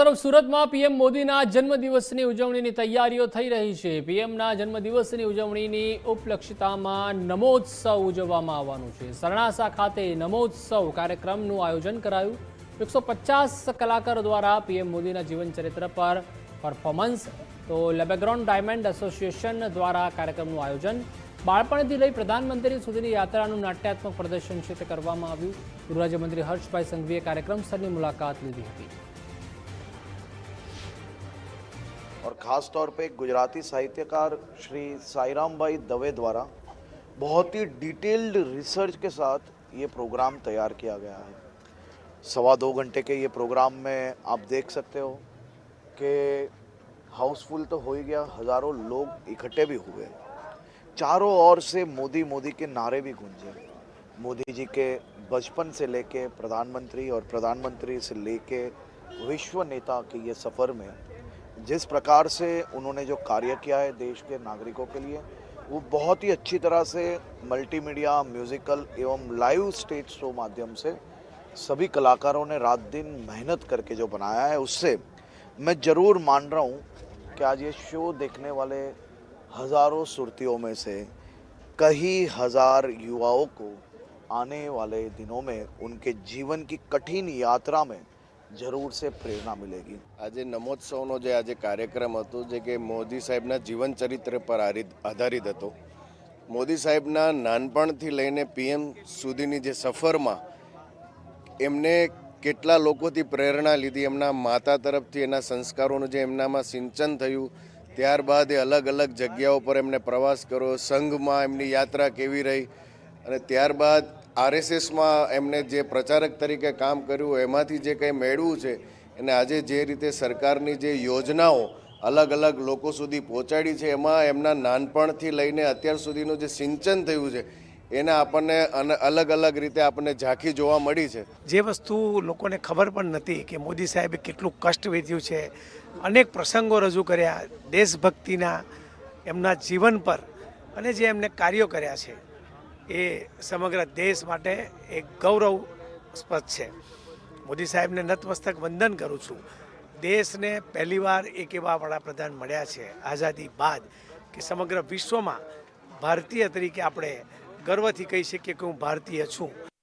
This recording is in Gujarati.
તરફ સુરતમાં પીએમ મોદીના જન્મદિવસની ઉજવણીની તૈયારીઓ થઈ રહી છે. પીએમના જન્મદિવસની ઉજવણીની ઉપલક્ષતામાં નમોત્સવ ઉજવવામાં આવવાનું છે. સરણાસા ખાતે નમોત્સવ કાર્યક્રમનું આયોજન કરાયું. એકસો પચાસ કલાકારો દ્વારા પીએમ મોદીના જીવન ચરિત્ર પર પરફોર્મન્સ, તો લેબેગ્રોન ડાયમંડ એસોસિએશન દ્વારા કાર્યક્રમનું આયોજન. બાળપણથી લઈ પ્રધાનમંત્રી સુધીની યાત્રાનું નાટ્યાત્મક પ્રદર્શન છે તે કરવામાં આવ્યું. ગૃહરાજ્યમંત્રી હર્ષભાઈ સંઘવીએ કાર્યક્રમ સ્થળની મુલાકાત લીધી હતી. और ख़ास तौर पे गुजराती साहित्यकार श्री साईराम भाई दवे द्वारा बहुत ही डिटेल्ड रिसर्च के साथ ये प्रोग्राम तैयार किया गया है। सवा दो घंटे के ये प्रोग्राम में आप देख सकते हो कि हाउसफुल तो हो ही गया, हज़ारों लोग इकट्ठे भी हुए चारों ओर से मोदी मोदी के नारे भी गूंजे मोदी जी के बचपन से लेके प्रधानमंत्री और प्रधानमंत्री से लेके विश्व नेता के ये सफ़र में जिस प्रकार से उन्होंने जो कार्य किया है देश के नागरिकों के लिए, वो बहुत ही अच्छी तरह से मल्टीमीडिया म्यूजिकल एवं लाइव स्टेज शो माध्यम से सभी कलाकारों ने रात दिन मेहनत करके जो बनाया है, उससे मैं ज़रूर मान रहा हूँ कि आज ये शो देखने वाले हज़ारों सुरतियों में से कई हज़ार युवाओं को आने वाले दिनों में उनके जीवन की कठिन यात्रा में જરૂર છે, પ્રેરણા મિલેગી. આજે નમોત્સવનો જે આજે કાર્યક્રમ હતો, જે કે મોદી સાહેબના જીવન ચરિત્ર પર આધારિત હતો. મોદી સાહેબના નાનપણથી લઈને પીએમ સુધીની જે સફરમાં એમને કેટલા લોકોથી પ્રેરણા લીધી, એમના માતા તરફથી, એના સંસ્કારોનું જે એમનામાં સિંચન થયું, ત્યારબાદ એ અલગ અલગ જગ્યાઓ પર એમને પ્રવાસ કર્યો, સંઘમાં એમની યાત્રા કેવી રહી, અને ત્યારબાદ આરએસએસમાં એમને જે પ્રચારક તરીકે કામ કર્યું, એમાંથી જે કંઈ મેળવ્યું છે અને આજે જે રીતે સરકારની જે યોજનાઓ અલગ અલગ લોકો સુધી પહોંચાડી છે, એમાં એમના નાનપણથી લઈને અત્યાર સુધીનું જે સિંચન થયું છે, એને આપણને અલગ અલગ રીતે આપણને ઝાંખી જોવા મળી છે. જે વસ્તુ લોકોને ખબર પણ નથી કે મોદી સાહેબે કેટલું કષ્ટ વેઠ્યું છે, અનેક પ્રસંગો રજૂ કર્યા, દેશભક્તિના એમના જીવન પર અને જે એમને કાર્યો કર્યા છે. એ સમગ્ર દેશ માટે એક ગૌરવસ્પદ છે. મોદી સાહેબને નતમસ્તક વંદન કરું છું. દેશને પહેલીવાર એક એવા વડાપ્રધાન મળ્યા છે. આઝાદી બાદ કે સમગ્ર વિશ્વમાં ભારતીય તરીકે આપણે ગર્વથી કહી શકીએ કે હું ભારતીય છું.